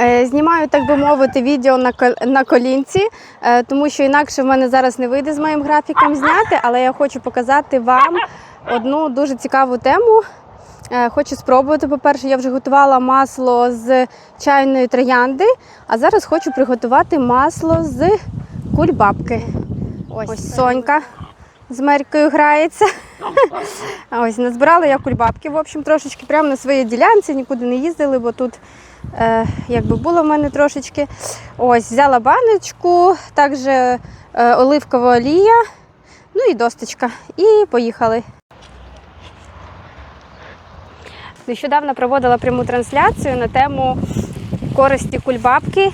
Е, Знімаю, так би мовити, відео на, кол- на колінці, е, тому що інакше в мене зараз не вийде з моїм графіком зняти, але я хочу показати вам одну дуже цікаву тему. Е, Хочу спробувати. По-перше, я вже готувала масло з чайної троянди, а зараз хочу приготувати масло з кульбабки. Ось, Сонька з Мерькою грається. Ось назбирала я кульбабки, в общем, трошечки прямо на своїй ділянці, нікуди не їздили, бо тут е, якби було в мене трошечки. Ось, взяла баночку, також е, оливкова олія, ну і досточка. І поїхали. Нещодавно проводила пряму трансляцію на тему користі кульбабки.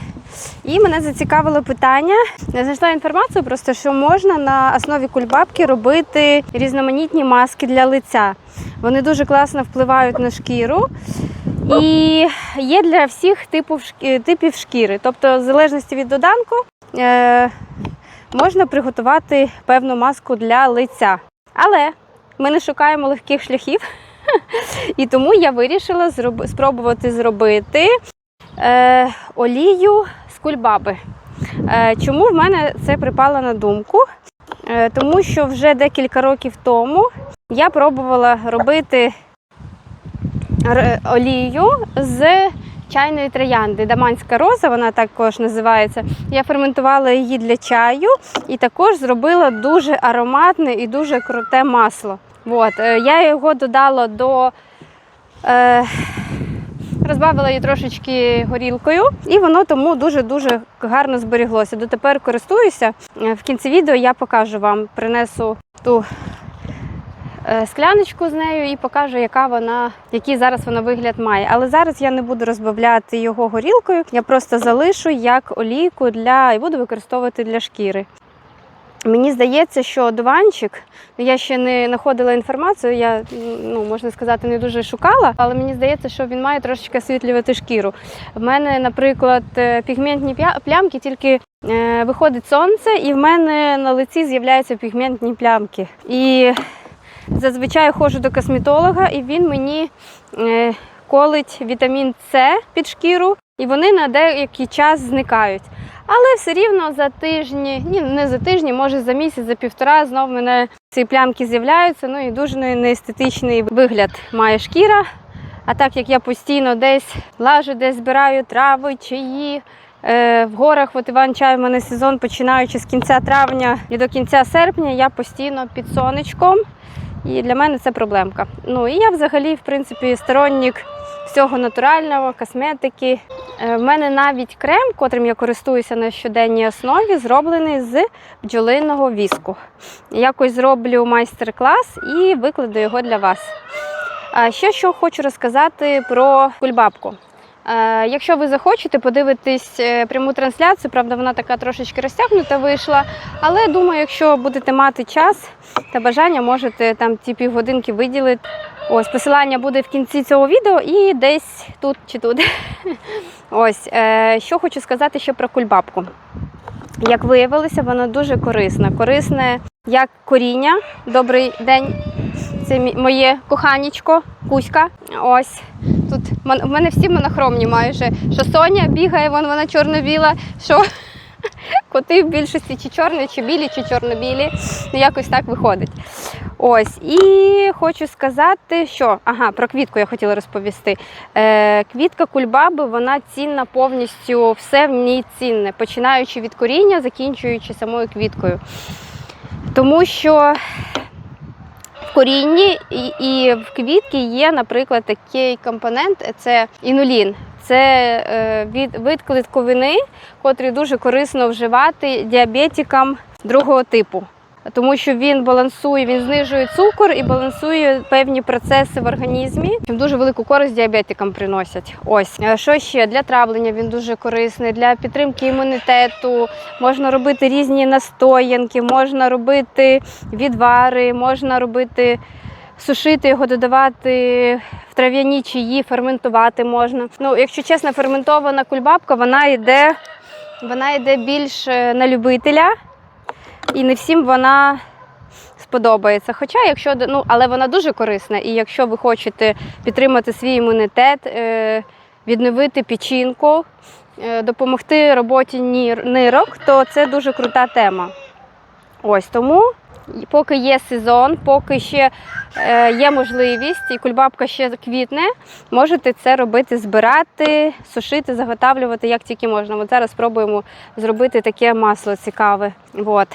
І мене зацікавило питання. Я знайшла інформацію, просто що можна на основі кульбабки робити різноманітні маски для лиця. Вони дуже класно впливають на шкіру. І є для всіх типів, типів шкіри. Тобто, в залежності від доданку, е, можна приготувати певну маску для лиця. Але ми не шукаємо легких шляхів. І тому я вирішила спробувати зробити е, олію кульбаби. Е, чому в мене це припало на думку? Е, тому що вже декілька років тому я пробувала робити олію з чайної троянди. Даманська роза, вона також називається. Я ферментувала її для чаю і також зробила дуже ароматне і дуже круте масло. От, е, я його додала до. Розбавила її трошечки горілкою, і воно тому дуже-дуже гарно зберіглося. Дотепер користуюся. В кінці відео я покажу вам, принесу ту е, скляночку з нею і покажу, яка вона, який зараз вона вигляд має. Але зараз я не буду розбавляти його горілкою, я просто залишу як олійку для і буду використовувати для шкіри. Мені здається, що одуванчик, ну, я ще не знаходила інформацію, я ну можна сказати, не дуже шукала, але мені здається, що він має трошечки освітлювати шкіру. В мене, наприклад, е, пігментні плямки тільки е, виходить сонце, і в мене на лиці з'являються пігментні плямки. І зазвичай ходжу до косметолога, і він мені е, колить вітамін С під шкіру, і вони на деякий час зникають. Але все рівно за тижні, ні, не за тижні, може за місяць, за півтора знов мене ці плямки з'являються. Ну і дуже неестетичний вигляд має шкіра. А так як я постійно десь лажу, десь збираю трави, чаї. е, В горах от Іван-Чай, в мене сезон, починаючи з кінця травня і до кінця серпня, я постійно під сонечком. І для мене це проблемка. Ну і я взагалі, в принципі, сторонник всього натурального, косметики. Е, В мене навіть крем, котрим я користуюся на щоденній основі, зроблений з бджолиного віску. Якось зроблю майстер-клас і викладу його для вас. Ще що хочу розказати про кульбабку. Е, Якщо ви захочете подивитись е, пряму трансляцію, правда, вона така трошечки розтягнута вийшла. Але думаю, якщо будете мати час та бажання, можете там ті півгодинки виділити. Ось посилання буде в кінці цього відео і десь тут чи тут. Ось е, що хочу сказати ще про кульбабку. Як виявилося, вона дуже корисна. Корисне як коріння. Добрий день. Це моє коханічко, Кузька. Ось тут в мене всі монохромні майже. Що Соня бігає, вон вона чорно-біла. Що коти в більшості чи чорні, чи білі, чи чорно-білі. Ну, якось так виходить. Ось, і хочу сказати, що ага, про квітку я хотіла розповісти. Е, квітка кульбаби, вона цінна повністю, все в ній цінне, починаючи від коріння, закінчуючи самою квіткою. Тому що корінні і, і в квітки є, наприклад, такий компонент це інулін. Це е, від, вид клітковини, котрий дуже корисно вживати діабетикам другого типу. Тому що він балансує, він знижує цукор і балансує певні процеси в організмі. Дуже велику користь діабетикам приносять. Ось Е, що ще для травлення він дуже корисний, для підтримки імунітету. Можна робити різні настоянки, можна робити відвари, можна робити. Сушити його, додавати в трав'яні чаї, ферментувати можна. Ну, якщо чесно, ферментована кульбабка, вона йде, вона йде більш е, на любителя, і не всім вона сподобається. Хоча, якщо ну, але вона дуже корисна, і якщо ви хочете підтримати свій імунітет, е, відновити печінку, е, допомогти роботі нирок, то це дуже крута тема. Ось тому, поки є сезон, поки ще е, є можливість, і кульбабка ще квітне, можете це робити, збирати, сушити, заготавлювати як тільки можна. От зараз спробуємо зробити таке масло цікаве. От.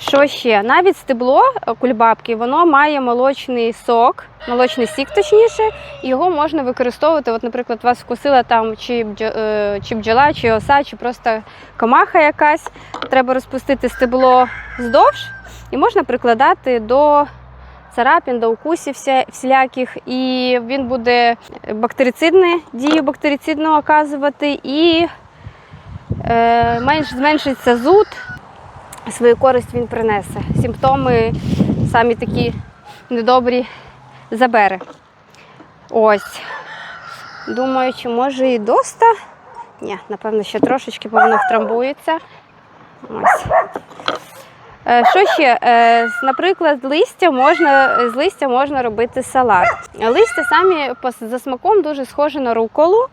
Що ще? Навіть стебло е, кульбабки, воно має молочний сок, молочний сік, точніше, його можна використовувати. От, наприклад, вас вкусила там чи, е, чи бджола, чи оса, чи просто комаха якась. Треба розпустити стебло вздовж і можна прикладати до царапін, до укусів всіляких, і він буде бактерицидне, дію бактерицидну оказувати, і е, менш зменшиться зуд, свою користь він принесе. Симптоми самі такі недобрі забере. Ось. Думаю, чи може і доста. Ні, напевно, ще трошечки, бо воно втрамбується. Ось. Е, Що ще? Е, Наприклад, з листя можна, з листя можна робити салат. Листя самі за смаком дуже схоже на руколу.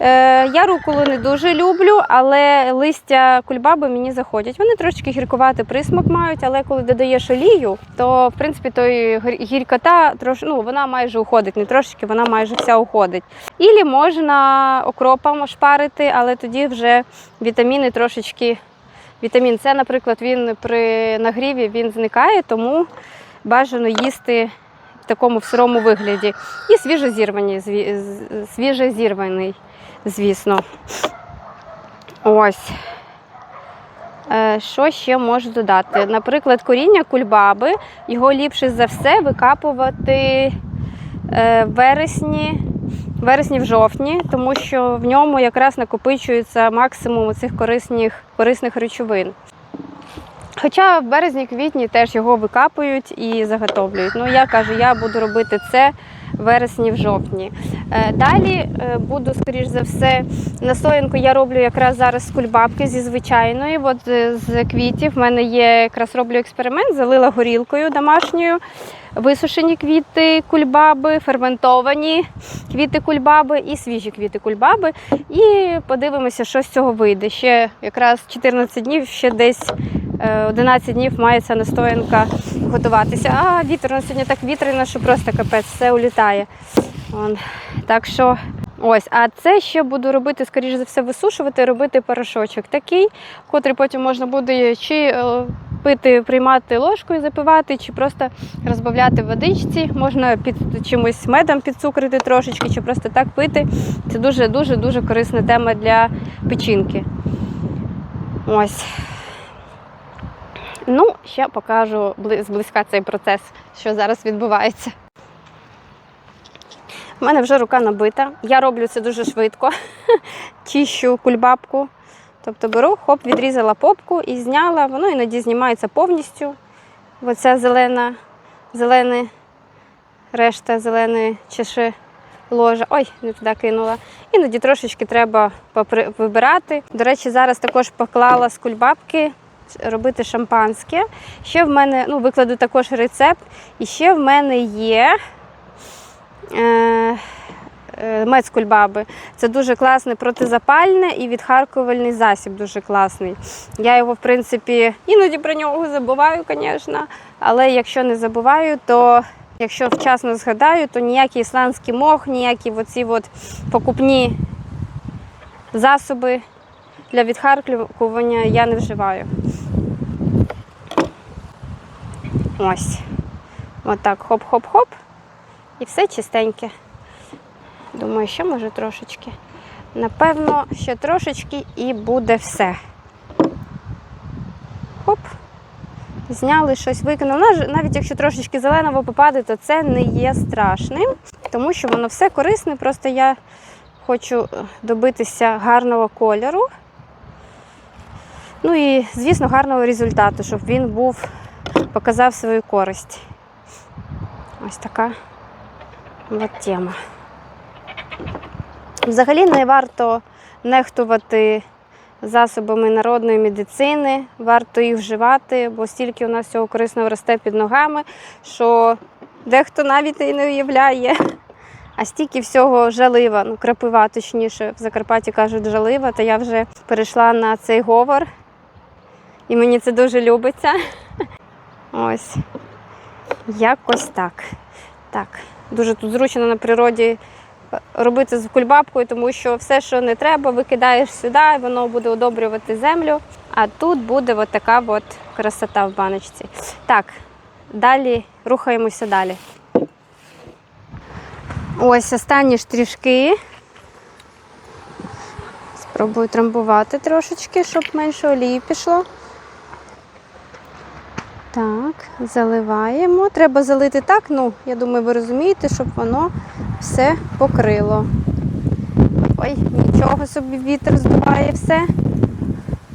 Е, Я руколу не дуже люблю, але листя кульбаби мені заходять. Вони трошки гіркуватий присмак мають, але коли додаєш олію, то в принципі той гіркота трош, ну, вона майже уходить, не трошки, вона майже вся уходить. Ілі можна окропом шпарити, але тоді вже вітаміни трошечки. Вітамін С, наприклад, він при нагріві він зникає, тому бажано їсти такому в сирому вигляді. І свіжозірвані, зві- з- свіжозірваний, звісно. Ось. Е, Що ще можу додати? Наприклад, коріння кульбаби, його ліпше за все викапувати е, в вересні, вересні в жовтні, тому що в ньому якраз накопичується максимум цих корисних, корисних речовин. Хоча в березні-квітні теж його викапують і заготовлюють. Ну, я кажу, я буду робити це вересні в жовтні. Е, Далі е, буду, скоріш за все, настоянку я роблю якраз зараз з кульбабки зі звичайної, от е, з квітів. В мене є якраз роблю експеримент, залила горілкою домашньою. Висушені квіти кульбаби, ферментовані квіти кульбаби і свіжі квіти кульбаби. І подивимося, що з цього вийде. Ще якраз 14 днів, ще десь 11 днів має ця настоянка готуватися. А вітер на сьогодні так вітряно, що просто капець, все улітає. Вон. Так що ось, а це ще буду робити, скоріш за все, висушувати, робити порошочок такий, котрий потім можна буде чи е, пити, приймати ложкою, запивати, чи просто розбавляти в водичці. Можна під чимось медом підцукрити трошечки, чи просто так пити. Це дуже дуже дуже корисна тема для печінки. Ось. Ну, ще покажу зблизька цей процес, що зараз відбувається. У мене вже рука набита. Я роблю це дуже швидко. Чищу кульбабку. Тобто беру, хоп, відрізала попку і зняла. Воно іноді знімається повністю. Оця зелена, зелене, решта зеленої чеши ложа. Ой, не туди кинула. Іноді трошечки треба вибирати. До речі, зараз також поклала з кульбабки робити шампанське. Ще в мене, ну, викладу також рецепт. І ще в мене є е, е, мед кульбаби. Це дуже класний протизапальне і відхаркувальний засіб дуже класний. Я його, в принципі, іноді про нього забуваю, звісно. Але якщо не забуваю, то якщо вчасно згадаю, то ніякий ісландський мох, ніякі оці от покупні засоби для відхаркування я не вживаю. Ось. Отак, хоп-хоп-хоп. І все чистеньке. Думаю, ще може трошечки. Напевно, ще трошечки і буде все. Хоп. Зняли щось, викинули. Наж- Навіть якщо трошечки зеленого попаде, то це не є страшним, тому що воно все корисне. Просто я хочу е, добитися гарного кольору. Ну і, звісно, гарного результату, щоб він був, показав свою користь. Ось така от тема. Взагалі не варто нехтувати засобами народної медицини, варто їх вживати, бо стільки у нас цього корисного росте під ногами, що дехто навіть і не уявляє. А стільки всього жалива, ну крапива, точніше, в Закарпатті кажуть жалива, то я вже перейшла на цей говор. І мені це дуже любиться. Ось. Якось так. Так. Дуже тут зручно на природі е, робити з кульбабкою, тому що все, що не треба, викидаєш сюди, і воно буде удобрювати землю. А тут буде от така от красота в баночці. Так, далі рухаємося далі. Ось останні штришки. Спробую трамбувати трошечки, щоб менше олії пішло. Так, заливаємо. Треба залити так, ну, я думаю, ви розумієте, щоб воно все покрило. Ой, нічого собі вітер здуває все.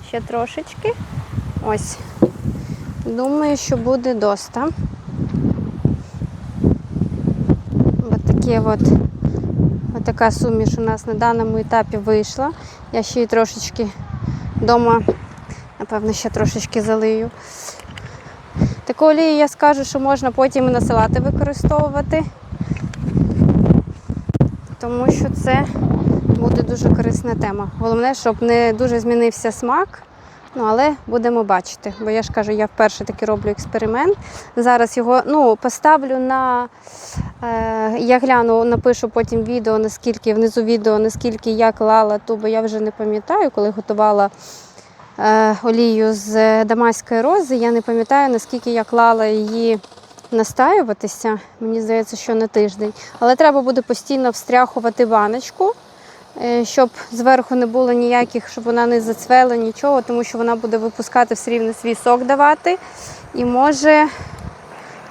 Ще трошечки. Ось. Думаю, що буде доста. Ось такі от, така суміш у нас на даному етапі вийшла. Я ще її трошечки вдома, напевно, ще трошечки залию. Таку олію я скажу, що можна потім і на використовувати, тому що це буде дуже корисна тема. Головне, щоб не дуже змінився смак. Ну, але будемо бачити. Бо я ж кажу, я вперше таки роблю експеримент. Зараз його ну, поставлю на. Е, я гляну, напишу потім відео, наскільки внизу відео, наскільки я клала ту, бо я вже не пам'ятаю, коли готувала олію з дамаської рози. Я не пам'ятаю, наскільки я клала її настаюватися. Мені здається, що на тиждень. Але треба буде постійно встряхувати баночку, е, щоб зверху не було ніяких, щоб вона не зацвела нічого, тому що вона буде випускати все рівно свій сок давати і може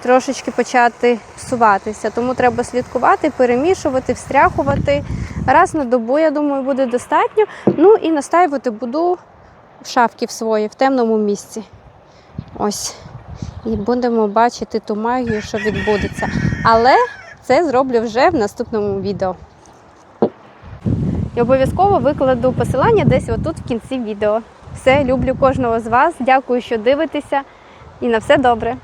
трошечки почати псуватися. Тому треба слідкувати, перемішувати, встряхувати. Раз на добу, я думаю, буде достатньо. Ну і настаювати буду в шафки свої, в темному місці. Ось. І будемо бачити ту магію, що відбудеться. Але це зроблю вже в наступному відео. І обов'язково викладу посилання десь отут в кінці відео. Все, люблю кожного з вас. Дякую, що дивитеся. І на все добре.